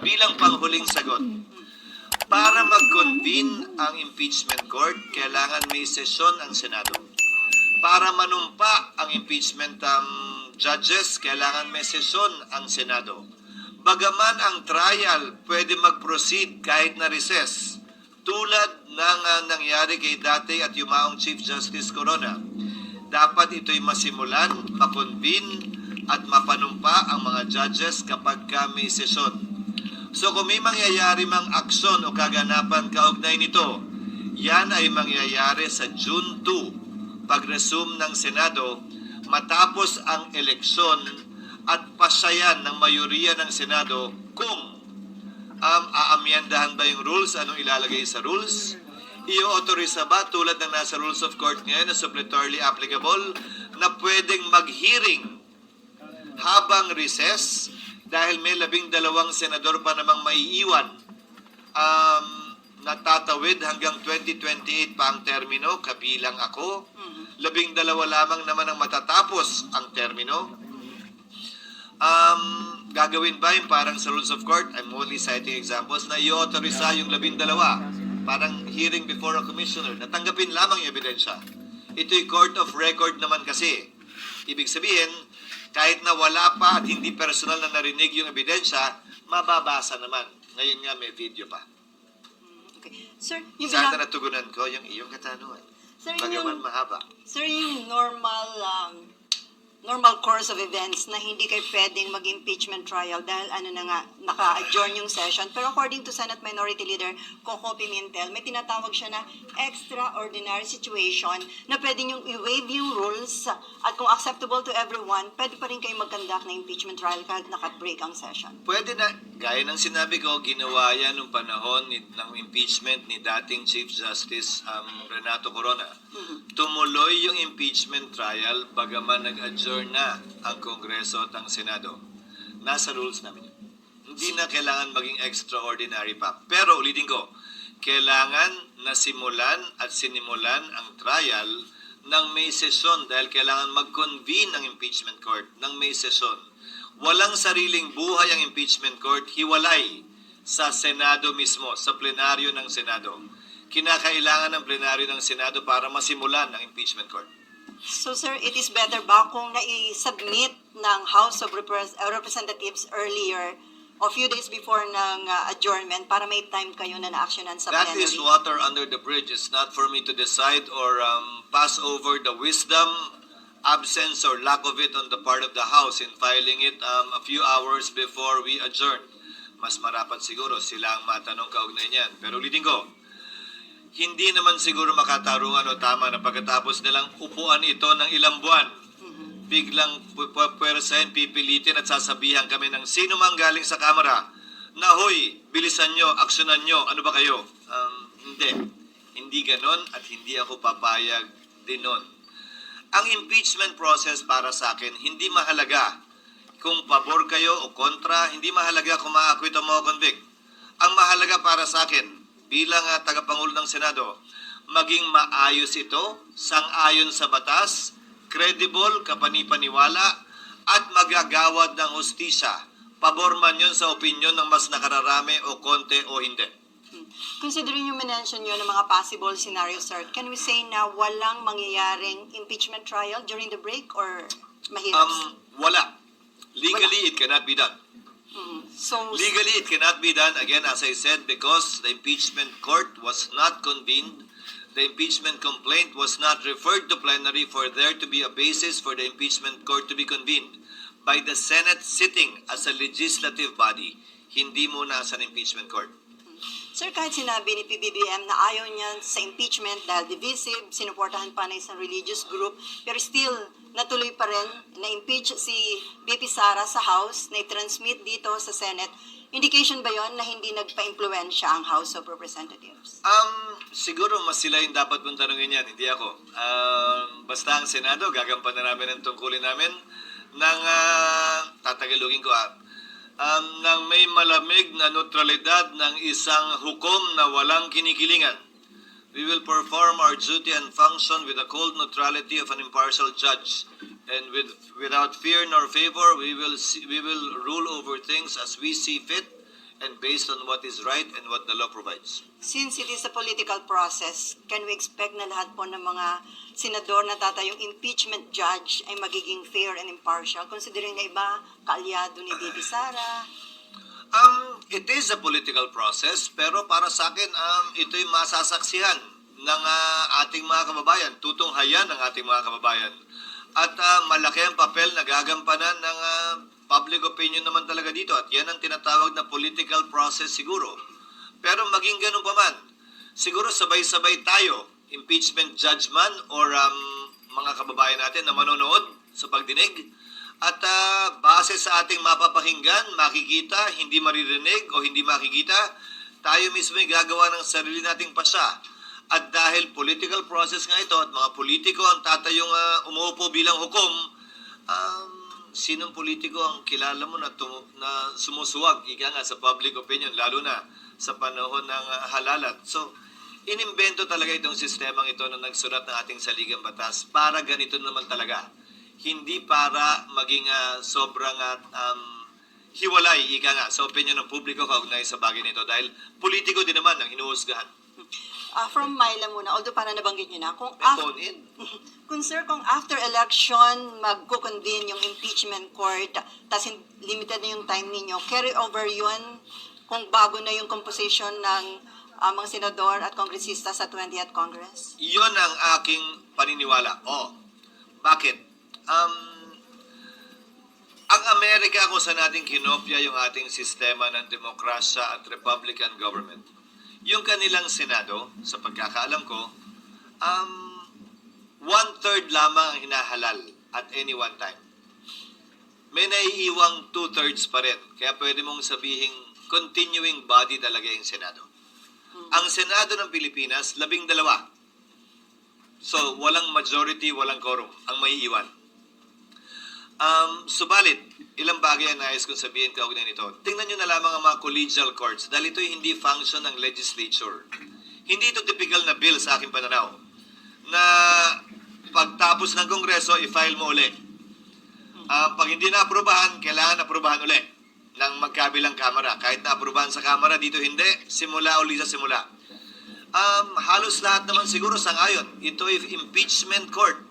Bilang panghuling sagot, para mag-convene ang impeachment court, kailangan may sesyon ang Senado. Para manumpa ang impeachment um, judges, kailangan may sesyon ang Senado. Bagaman ang trial pwede mag-proceed kahit na recess, tulad ng uh, nangyari kay dati at yumaong Chief Justice Corona, dapat ito'y masimulan, makonvene, at mapanumpa ang mga judges kapag ka may sesyon. So kung may mangyayari mang aksyon o kaganapan kaugnay nito, yan ay mangyayari sa June 2, pag-resume ng Senado, matapos ang eleksyon at pasayan ng mayoriya ng Senado kung um, aamyendahan ba yung rules, anong ilalagay sa rules, i-authorize ba tulad ng nasa rules of court ngayon na suppletorily applicable na pwedeng mag-hearing habang recess dahil may labing dalawang senador pa namang maiiwan um, natatawid hanggang 2028 pa ang termino, kabilang ako. Labing dalawa lamang naman ang matatapos ang termino. Um, gagawin ba yung parang sa rules of court? I'm only citing examples na i-authorize yung labing dalawa. Parang hearing before a commissioner. Natanggapin lamang yung ebidensya. Ito'y court of record naman kasi. Ibig sabihin, kahit na wala pa at hindi personal na narinig yung ebidensya, mababasa naman. Ngayon nga may video pa. Okay. Sir, yung, Sana bina- natugunan ko yung iyong katanungan. sir, Bagaman yung, mahaba. sir, yung normal um, normal course of events na hindi kayo pwedeng mag-impeachment trial dahil ano na nga, naka-adjourn yung session. Pero according to Senate Minority Leader Coco Pimentel, may tinatawag siya na extraordinary situation na pwede yung i-waive yung rules at kung acceptable to everyone, pwede pa rin kayo mag-conduct na impeachment trial kahit naka-break ang session. Pwede na, gaya ng sinabi ko, ginawa yan nung panahon ni, ng impeachment ni dating Chief Justice um, Renato Corona. Tumuloy yung impeachment trial bagaman nag-adjourn na ang Kongreso at ang Senado. Nasa rules namin yun. Hindi na kailangan maging extraordinary pa. Pero ulitin ko, kailangan nasimulan at sinimulan ang trial ng may sesyon dahil kailangan mag-convene ang impeachment court ng may sesyon. Walang sariling buhay ang impeachment court, hiwalay sa Senado mismo, sa plenaryo ng Senado. Kinakailangan ng plenaryo ng Senado para masimulan ang impeachment court. So sir, it is better ba kung nai-submit ng House of uh, Representatives earlier o few days before ng uh, adjournment para may time kayo na na-actionan sa That plenary? is water under the bridge. It's not for me to decide or um, pass over the wisdom, absence, or lack of it on the part of the House in filing it um, a few hours before we adjourn. Mas marapat siguro sila ang matanong kaugnay niyan. Pero ulitin ko, hindi naman siguro makatarungan o tama na pagkatapos nilang upuan ito ng ilang buwan, biglang pu- pu- puwersahin, pipilitin at sasabihan kami ng sino mang galing sa kamera na, Hoy, bilisan nyo, aksyonan nyo, ano ba kayo? Um, hindi. Hindi ganon at hindi ako papayag din nun. Ang impeachment process para sa akin, hindi mahalaga kung pabor kayo o kontra, hindi mahalaga kung ma-acquit o ma-convict. Ang mahalaga para sa akin, bilang uh, tagapangulo ng Senado, maging maayos ito, sang-ayon sa batas, credible, kapanipaniwala, at magagawad ng hustisya. Pabor man yun sa opinion ng mas nakararami o konti o hindi. Considering yung mention nyo ng mga possible scenarios, sir, can we say na walang mangyayaring impeachment trial during the break or mahirap? Um, wala. Legally, it cannot be done. So, Legally, it cannot be done, again, as I said, because the impeachment court was not convened. The impeachment complaint was not referred to plenary for there to be a basis for the impeachment court to be convened by the Senate sitting as a legislative body, hindi muna as an impeachment court. Sir, kahit sinabi ni PBBM na ayaw niya sa impeachment dahil divisive, sinuportahan pa na isang religious group, pero still, natuloy pa rin na-impeach si BP Sara sa House, na-transmit dito sa Senate. Indication ba yon na hindi nagpa-impluensya ang House of Representatives? Um, siguro mas sila yung dapat mong tanongin yan, hindi ako. Um, basta ang Senado, gagampanan namin ang tungkulin namin ng, uh, tatagalugin ko ah, um, ng may malamig na neutralidad ng isang hukom na walang kinikilingan. We will perform our duty and function with the cold neutrality of an impartial judge. And with, without fear nor favor, we will, see, we will rule over things as we see fit and based on what is right and what the law provides. Since it is a political process, can we expect na lahat po ng mga senador na tatayong impeachment judge ay magiging fair and impartial? Considering na iba, kaalyado ni Bibi Sara, Um, it is a political process, pero para sa akin, um, ito'y masasaksihan ng ah, ating mga kababayan, tutunghayan ng ating mga kababayan. At ah, malaki ang papel na gagampanan ng ah, public opinion naman talaga dito. At yan ang tinatawag na political process siguro. Pero maging ganun pa man, siguro sabay-sabay tayo, impeachment judge man or um, mga kababayan natin na manonood sa pagdinig, at ah, base sa ating mapapakinggan, makikita, hindi maririnig o hindi makikita, tayo mismo ay gagawa ng sarili nating pasya. At dahil political process nga ito at mga politiko ang tatayong ah, umuupo bilang hukom, um, sinong politiko ang kilala mo na, tumu- na sumusuwag, ika nga sa public opinion, lalo na sa panahon ng ah, halalat. So, inimbento talaga itong sistemang ito na nagsulat ng ating saligang batas para ganito naman talaga hindi para maging ah, sobrang ah, um, hiwalay, ika nga, sa opinion ng publiko kaugnay sa bagay nito dahil politiko din naman ang hinuhusgahan. ah, from Myla muna, although para nabanggit nyo na, kung, May af- phone in. kung sir, kung after election, magkukonvene yung impeachment court, hin- limited na yung time ninyo, carry over yun kung bago na yung composition ng ah, mga senador at kongresista sa 20th Congress? Iyon ang aking paniniwala. Oh, bakit? Um, ang Amerika kung saan natin kinopya yung ating sistema ng demokrasya at Republican government, yung kanilang Senado, sa pagkakaalam ko, um, one-third lamang ang hinahalal at any one time. May naiiwang two-thirds pa rin. Kaya pwede mong sabihing continuing body talaga yung Senado. Ang Senado ng Pilipinas, labing dalawa. So, walang majority, walang quorum ang may iwan. Um, subalit, ilang bagay ang nais kong sabihin kaugnay nito. Tingnan nyo na lamang ang mga collegial courts dahil ito'y hindi function ng legislature. Hindi ito typical na bill sa aking pananaw na pagtapos ng Kongreso, i-file mo uli. Ah, pag hindi na-aprobahan, kailangan aprobahan uli ng magkabilang kamera. Kahit na-aprobahan sa kamera, dito hindi. Simula uli sa simula. Um, halos lahat naman siguro sa ngayon, ito ay impeachment court.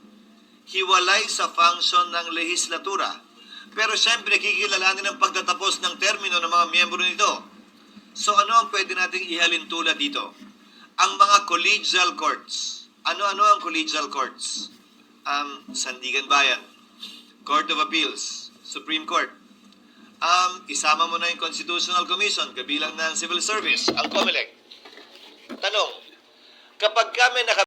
Hiwalay sa function ng legislatura. Pero siyempre, kikilalanin ang pagtatapos ng termino ng mga miyembro nito. So ano ang pwede nating ihalin tulad dito? Ang mga collegial courts. Ano-ano ang collegial courts? Um, Sandigan Bayan, Court of Appeals, Supreme Court. Um, isama mo na yung Constitutional Commission, kabilang ng Civil Service, ang COMELEC. Tanong, kapag kami naka